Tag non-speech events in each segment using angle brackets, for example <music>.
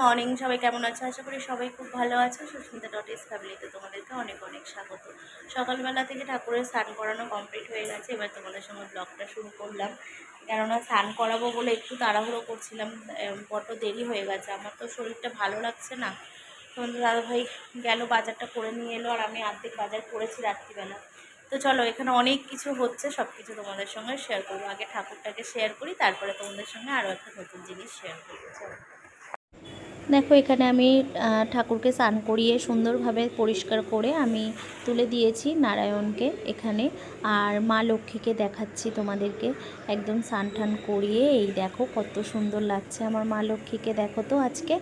Morning, সবাই কেমন আছে? আশা করি সবাই খুব ভালো আছে। সুস্মিতা ডট ইস ফ্যামিলিতে তোমাদেরকে অনেক অনেক স্বাগত। সকালবেলা থেকে ঠাকুরের স্নান করানো কমপ্লিট হয়ে গেছে। এবার তোমাদের সঙ্গে ব্লগটা শুরু করলাম। কেননা স্নান করাবো বলে একটু তাড়াহুড়ো করছিলাম বড্ড দেরি হয়ে গেছে। আমার তো শরীরটা ভালো লাগছে না। তোমাদের দাদাভাই গেল, বাজারটা করে নিয়ে এলো, আর আমি অর্ধেক বাজার করেছি রাত্রিবেলা। তো চলো, এখানে অনেক কিছু হচ্ছে সব কিছু তোমাদের সঙ্গে শেয়ার করব। আগে ঠাকুরটাকে শেয়ার করি, তারপরে তোমাদের সঙ্গে আরও একটা নতুন জিনিস শেয়ার করব। চলো। দেখো, এখানে আমি ঠাকুরকে স্নান করিয়ে সুন্দরভাবে পরিষ্কার করে আমি তুলে দিয়েছি নারায়ণকে এখানে। আর মা লক্ষ্মীকে দেখাচ্ছি তোমাদেরকে। একদম স্নান টান করিয়ে, এই দেখো কত সুন্দর লাগছে আমার মা লক্ষ্মীকে। দেখো তো আজকে,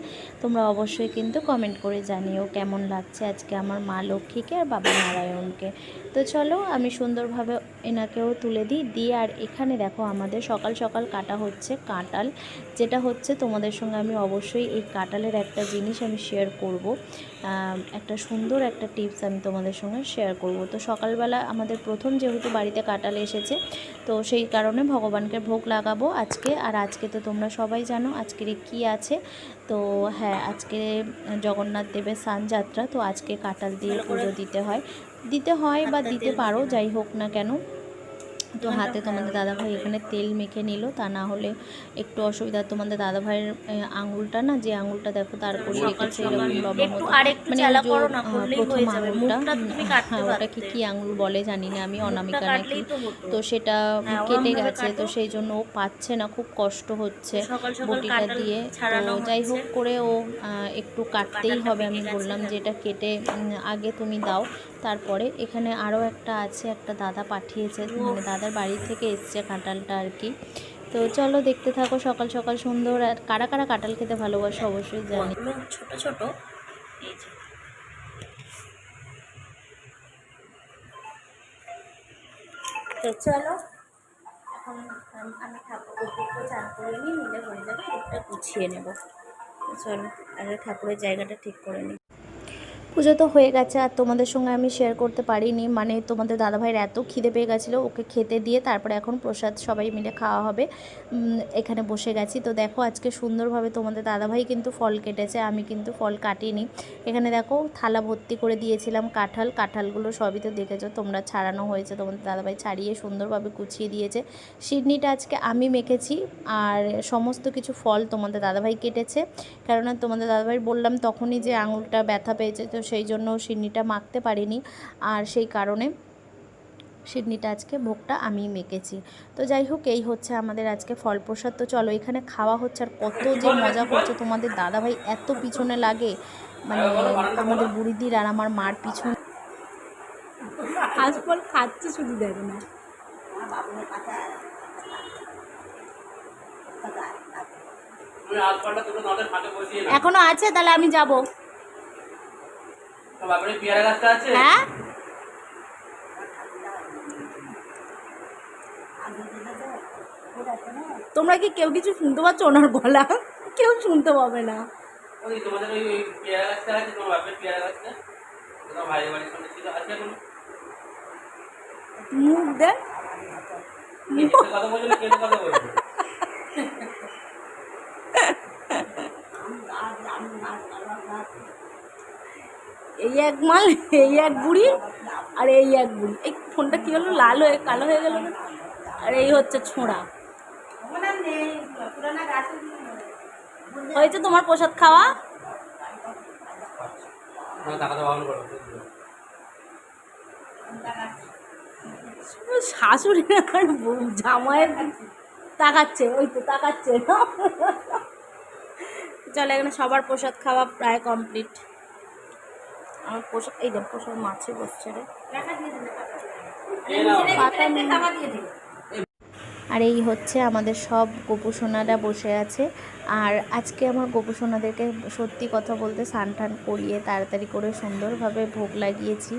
তোমরা অবশ্যই কিন্তু কমেন্ট করে জানিও কেমন লাগছে আজকে আমার মা লক্ষ্মীকে আর বাবা নারায়ণকে। তো চলো, আমি সুন্দরভাবে এনাকেও তুলে দিই। দিয়ে আর এখানে দেখো আমাদের সকাল সকাল কাটা হচ্ছে কাঁটাল যেটা হচ্ছে তোমাদের সঙ্গে আমি অবশ্যই এই কাঁটালের একটা জিনিস আমি শেয়ার করব। একটা সুন্দর একটা টিপস আমি তোমাদের সঙ্গে শেয়ার করব। তো সকালবেলা আমাদের প্রথম যেহেতু বাড়িতে কাঁটাল এসেছে তো সেই কারণে ভগবানকে ভোগ লাগাবো আজকে। আর আজকে তো তোমরা সবাই জানো আজকের কি আছে। তো হ্যাঁ আজকে জগন্নাথ দেবের স্নানযাত্রা তো আজকে কাঁটাল দিয়ে পুজো দিতে হয়। দিতে হয় বা দিতে পারো যাই হোক না কেন। তো হাতে তোমাদের দাদাভাই এখানে তেল মেখে নিল। তা না হলে একটু অসুবিধা। তোমাদের দাদাভাইয়ের আঙুলটা না যে আঙুলটা দেখো তার করে রেখেছে এরকম মতো মানে প্রথম আঙুলটা হ্যাঁ ওটাকে কি আঙুল বলে জানি না আমি অনামিকা নাকি। তো সেটা হ্যাঁ, কেটে গেছে তো সেই জন্য ও পাচ্ছে না খুব কষ্ট হচ্ছে বটিটা দিয়ে। তো যাই হোক। করে ও একটু কাটতেই হবে আমি বললাম না? যে এটা কেটে আগে তুমি দাও। তারপরে এখানে আরও একটা আছে একটা দাদা পাঠিয়েছে মানে দাদার বাড়ি থেকে এসছে কাঁঠালটা আর কি। তো চলো দেখতে থাকো সকাল সকাল সুন্দর। আর কারা কারা কাঁঠাল খেতে ভালোবাসে অবশ্যই জানি। ছোট ছোট। তো চলো। এখন আমি একটু চান করে নিই, নিলে হয়ে যাবে একটা গুছিয়ে নেব। চলো, আগে ঠাকুরের জায়গাটা ঠিক করে নিই। পুজো তো হয়ে গেছে আর তোমাদের সঙ্গে আমি শেয়ার করতে পারিনি। মানে তোমাদের দাদাভাইয়ের এত খিদে পেয়ে গেছিল, ওকে খেতে দিয়ে তারপরে এখন প্রসাদ সবাই মিলে খাওয়া হবে। এখানে বসে গেছি। তো দেখো আজকে সুন্দরভাবে তোমাদের দাদাভাই কিন্তু ফল কেটেছে, আমি কিন্তু ফল কাটিনি। এখানে দেখো থালা ভর্তি করে দিয়েছিলাম, কাঁঠাল। কাঁঠালগুলো সবই তো দেখেছ, তোমরা ছাড়ানো হয়েছে। তোমাদের দাদাভাই ছাড়িয়ে সুন্দরভাবে গুছিয়ে দিয়েছে। সিডনিটা আজকে আমি মেখেছি আর সমস্ত কিছু ফল তোমাদের দাদাভাই কেটেছে। কেননা তোমাদের দাদাভাই বললাম তখনই যে আঙুলটা ব্যথা পেয়েছে, তো সেই জন্য সিডনিটা মাখতে পারিনি। আর সেই কারণে সিডনিটা আজকে ভোগটা আমি মেখেছি। তো যাই হোক এই হচ্ছে আমাদের আজকে ফল প্রসাদ তো চলো এখানে খাওয়া হচ্ছে আর কত যে মজা করছে তোমাদের দাদাভাই এত পিছনে লাগে। মানে আমাদের বুড়িদির আর আমার মার পিছনে। খাচ্ছে শুধু দেখো না। এখনও আছে তাহলে আমি যাব। পেয়ারা গাছটা আছে? হ্যাঁ। তোমরা কি কেউ কিছু শুনতে পাচ্ছ ওনার গলা? কেউ শুনতে পাবে না। তোমাদের ওই ওই পেয়ারা গাছটা আছে তোমার বাপের পেয়ারা গাছটা? তোমার ভাইয়ের বাড়ির সামনে ছিল আছে এখন? মুখ দেখ। কথা বলছো কথা বলছো <laughs> এই এক মাল এই এক বুড়ি আর এই এক বুড়ি। এই ফোনটা কি হলো? লাল হয়ে কালো হয়ে গেল আর এই হচ্ছে ছোঁড়া। হয়েছে তোমার প্রসাদ খাওয়া? শাশুড়ি আর জামাইয়ের তাকাচ্ছে ওই তো তাকাচ্ছে। চলো এখানে সবার প্রসাদ খাওয়া প্রায় কমপ্লিট আমার পোষা এই দেখ পোষা মাছে বসছে রে পাতা। আর এই হচ্ছে আমাদের সব গোপুসোনারা বসে আছে। আর আজকে আমার গোপুসোনাদেরকে সত্যি কথা বলতে স্নান টান করিয়ে তাড়াতাড়ি করে সুন্দরভাবে ভোগ লাগিয়েছি।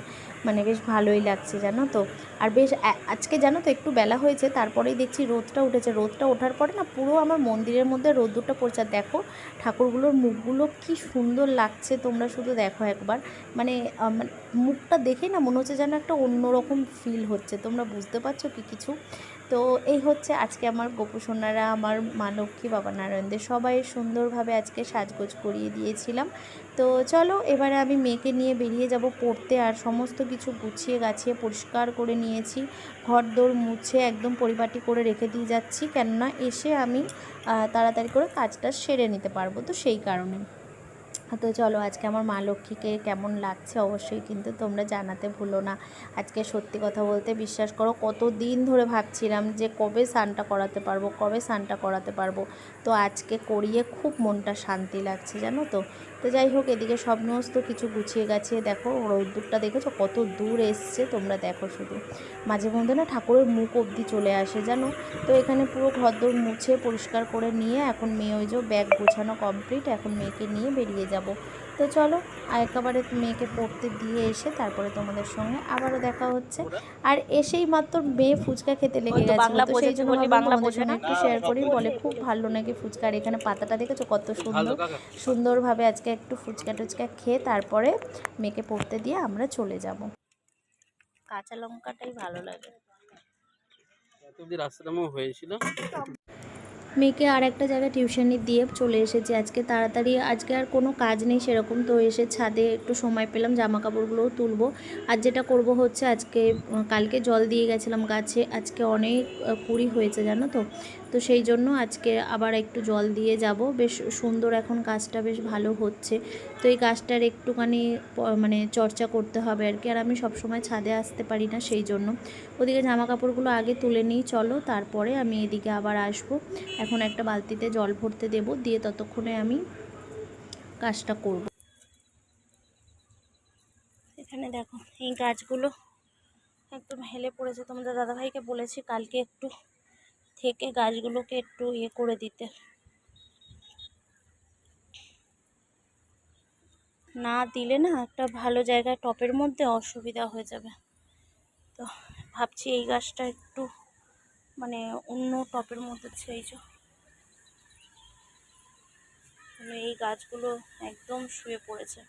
মানে বেশ ভালোই লাগছে জানো তো। আর বেশ আজকে জানো তো একটু বেলা হয়েছে, তারপরেই দেখছি রোদটা উঠেছে। রোদটা ওঠার পরে না পুরো আমার মন্দিরের মধ্যে রোদ্দুরটা পড়ছে। দেখো ঠাকুরগুলোর মুখগুলো কি সুন্দর লাগছে, তোমরা শুধু দেখো একবার। মানে মানে মুখটা দেখে না মনে হচ্ছে যেন একটা অন্যরকম ফিল হচ্ছে। তোমরা বুঝতে পারছ কি কিছু? তো এই হচ্ছে আজকে আমার গোপুসোনারা আমার মা লক্ষ্মী, বাবা নারায়ণদের সবাই সুন্দরভাবে আজকে সাজগোজ করিয়ে দিয়েছিলাম। তো চলো এবারে আমি মেয়েকে নিয়ে বেরিয়ে যাব পড়তে, আর সমস্ত কিছু গুছিয়ে গাছিয়ে পরিষ্কার করে নিয়েছি। ঘর দৌড় মুছে একদম পরিপাটি করে রেখে দিয়ে যাচ্ছি, কেননা এসে আমি তাড়াতাড়ি করে কাজটা সেরে নিতে পারব। তো সেই কারণে। তো চলো আজকে আমার মা লক্ষ্মীকে কেমন লাগছে অবশ্যই কিন্তু তোমরা জানাতে ভুলো না। আজকে সত্যি কথা বলতে বিশ্বাস করো কত দিন ধরে ভাবছিলাম যে কবে স্নানটা করাতে পারব, কবে স্নানটা করাতে পারব। তো আজকে করিয়ে খুব মনটা শান্তি লাগছে, জানো তো? তো যাই হোক, এদিকে সমস্ত কিছু গুছিয়ে গেছে। দেখো, রোদ্দুরটা দেখেছ? কত দূর এসছে, তোমরা দেখো শুধু। মাঝে মধ্যে না ঠাকুরের মুখ অবধি চলে আসে, জানো? তো এখানে পুরো ঘরদোর মুছে পরিষ্কার করে নিয়ে এখন মেয়ে ওই যে ব্যাগ গোছানো কমপ্লিট এখন মেয়েকে নিয়ে বেরিয়ে যাব। তো চলো আর একেবারে মেয়েকে পড়তে দিয়ে এসে তারপরে তোমাদের সঙ্গে আবারও দেখা হচ্ছে। আর এসেই মাত্র মেয়ে ফুচকা খেতে লেগে তো গেছে সেই জন্য বলে তোমাদের সঙ্গে একটু শেয়ার করি। বলে খুব ভালো নাকি ফুচকা? আর এখানে পাতাটা দেখেছ? কত সুন্দর। সুন্দরভাবে আজকে একটু ফুচকা টুচকা খেয়ে তারপরে মেয়েকে পড়তে দিয়ে আমরা চলে যাব। কাঁচা লঙ্কাটাই ভালো লাগে। এত হয়েছিল। মেয়েকে আর একটা জায়গায় টিউশনি দিয়ে চলে এসেছি আজকে তাড়াতাড়ি। আজকে আর কোনো কাজ নেই সেরকম। তো এসে ছাদে একটু সময় পেলাম জামা কাপড়গুলোও তুলবো। আর যেটা করব হচ্ছে আজকে কালকে জল দিয়ে গেছিলাম গাছে। আজকে অনেক কুড়ি হয়েছে, জানো তো? তো সেই জন্য আজকে আবার একটু জল দিয়ে যাব। বেশ সুন্দর এখন গাছটা বেশ ভালো হচ্ছে। তো এই গাছটার একটুখানি মানে চর্চা করতে হবে আর কি। আর আমি সবসময় ছাদে আসতে পারি না সেই জন্য। ওদিকে জামা কাপড়গুলো আগে তুলে নিই, চলো। তারপরে আমি এদিকে আবার আসব। এখন একটা বালতিতে জল ভরতে দেব, দিয়ে ততক্ষণে আমি কাজটা করব। এখানে দেখো, এই গাছগুলো একদম হেলে পড়েছে। তোমাদের দাদাভাইকে বলেছি কালকে একটু থেকে গাছগুলোকে একটু ইয়ে করে দিতে। না দিলে না একটা ভালো জায়গায় টপের মধ্যে অসুবিধা হয়ে যাবে। তো ভাবছি এই গাছটা একটু মানে অন্য টপের মধ্যে সেই মানে এই গাছগুলো একদম শুয়ে পড়েছে।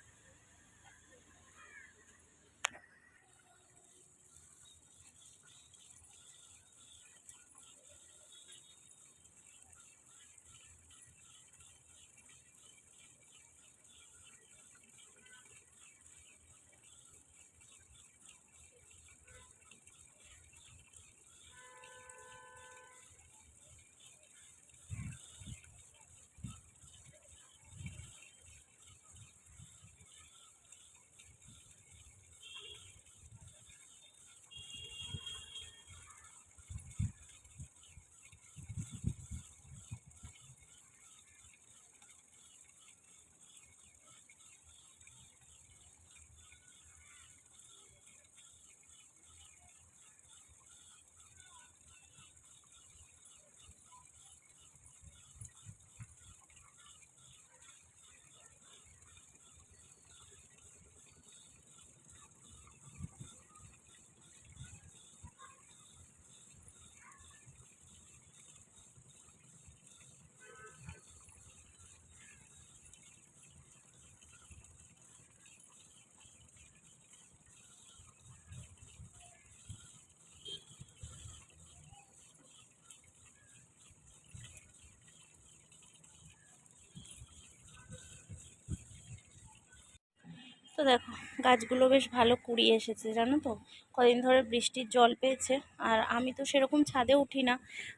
তো দেখো, গাছগুলো বেশ ভালো কুড়িয়ে এসেছে, জানো তো? কদিন ধরে বৃষ্টির জল পেয়েছে, আর আমি তো সেরকম ছাদে উঠি না।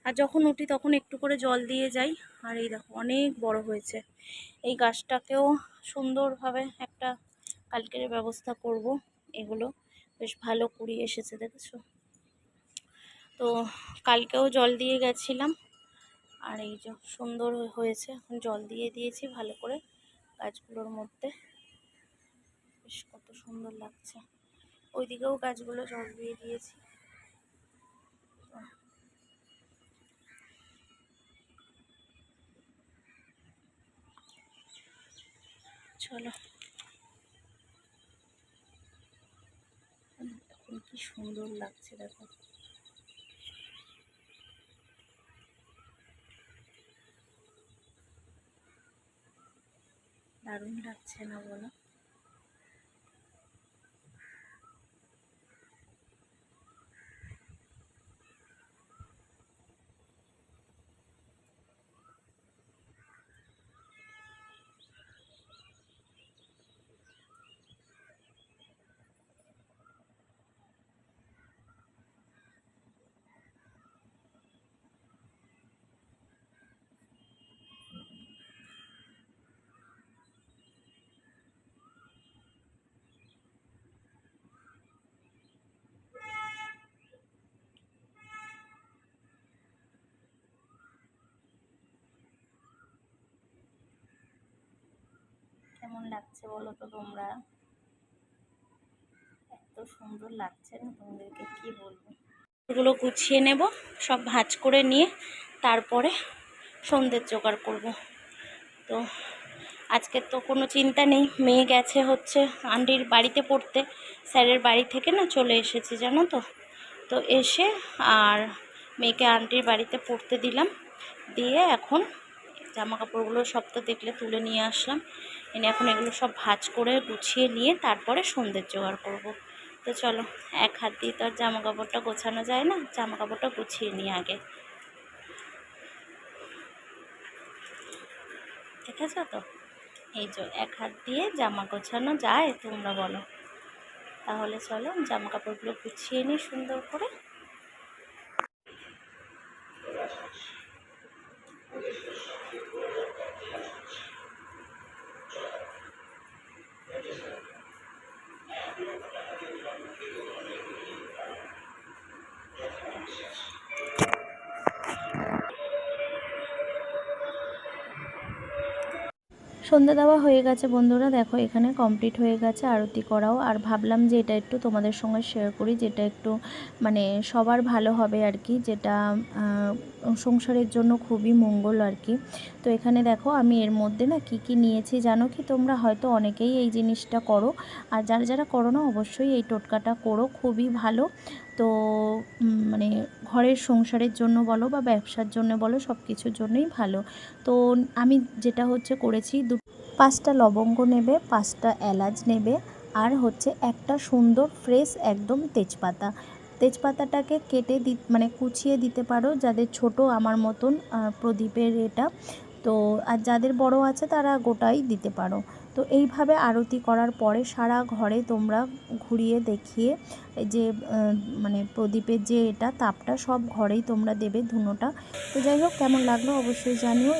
আর যখন উঠি তখন একটু করে জল দিয়ে যাই, আর এই দেখো, অনেক বড় হয়েছে। এই গাছটাকেও সুন্দরভাবে একটা কালকের ব্যবস্থা করব। এগুলো বেশ ভালো কুড়িয়ে এসেছে, দেখেছ? তো কালকেও জল দিয়ে গেছিলাম, আর এই যে সুন্দর হয়েছে, এখন জল দিয়ে দিয়েছি ভালো করে গাছগুলোর মধ্যে। বেশ কত সুন্দর লাগছে। ওইদিকেও গাছগুলো জল দিয়ে দিয়েছি। চলো। এখন কি সুন্দর লাগছে, দেখো। দারুণ লাগছে না বলো? কেমন লাগছে বলো তো তোমরা? এত সুন্দর লাগছে না তোমাদেরকে? কি বলব? এগুলো গুছিয়ে নেব, সব ভাঁজ করে নিয়ে তারপরে সন্ধ্যের জোগাড় করব। তো আজকে তো কোনো চিন্তা নেই, মেয়ে গেছে হচ্ছে আন্টির বাড়িতে পড়তে, স্যারের বাড়ি থেকে না চলে এসেছে, জানো তো? তো এসে আর মেয়েকে আন্টির বাড়িতে পড়তে দিলাম, দিয়ে এখন জামা কাপড়গুলো সব তো দেখলে তুলে নিয়ে আসলাম। এনে এখন এগুলো সব ভাঁজ করে গুছিয়ে নিয়ে তারপরে সন্ধ্যের জোগাড় করব। তো চলো, এক হাত দিয়ে তো আর জামা কাপড়টা গোছানো যায় না জামা কাপড়টা গুছিয়ে নিই আগে। ঠিক আছে তো? এই যে এক হাত দিয়ে জামা গোছানো যায়, তোমরা বলো। তাহলে চলো জামা কাপড়গুলো গুছিয়ে নিই সুন্দর করে। সন্ধ্যা দেওয়া হয়ে গেছে, বন্ধুরা। দেখো, এখানে কমপ্লিট হয়ে গেছে আরতি করাও। আর ভাবলাম যে এটা একটু তোমাদের সঙ্গে শেয়ার করি, যেটা একটু মানে সবার ভালো হবে আর কি, যেটা সংসারের জন্য খুবই মঙ্গল আর কি। তো এখানে দেখো, আমি এর মধ্যে না কি কি নিয়েছি জানো কি? তোমরা হয়তো অনেকেই এই জিনিসটা করো। আর যারা যারা করো না, অবশ্যই এই টোটকাটা করো, খুবই ভালো। তো মানে ঘরের সংসারের জন্য বলো বা ব্যবসার জন্য বলো সব কিছুর জন্যই ভালো। তো আমি যেটা হচ্ছে করেছি, দু পাঁচটা লবঙ্গ নেবে, পাঁচটা এলাচ নেবে, আর হচ্ছে একটা সুন্দর ফ্রেশ একদম তেজপাতা। তেজপাতাটাকে কেটে দি মানে কুচিয়ে দিতে পারো যাদের ছোট আমার মতন প্রদীপের এটা। তো, আর যাদের বড় আছে তারা গোটাই দিতে পারো। তো এইভাবে আরতি করার পরে সারা ঘরে তোমরা ঘুরিয়ে দেখিয়ে যে মানে প্রদীপের যে এটা তাপটা সব ঘরেই তোমরা দেবে ধুনোটা। তো যাই হোক, কেমন লাগল অবশ্যই জানিও।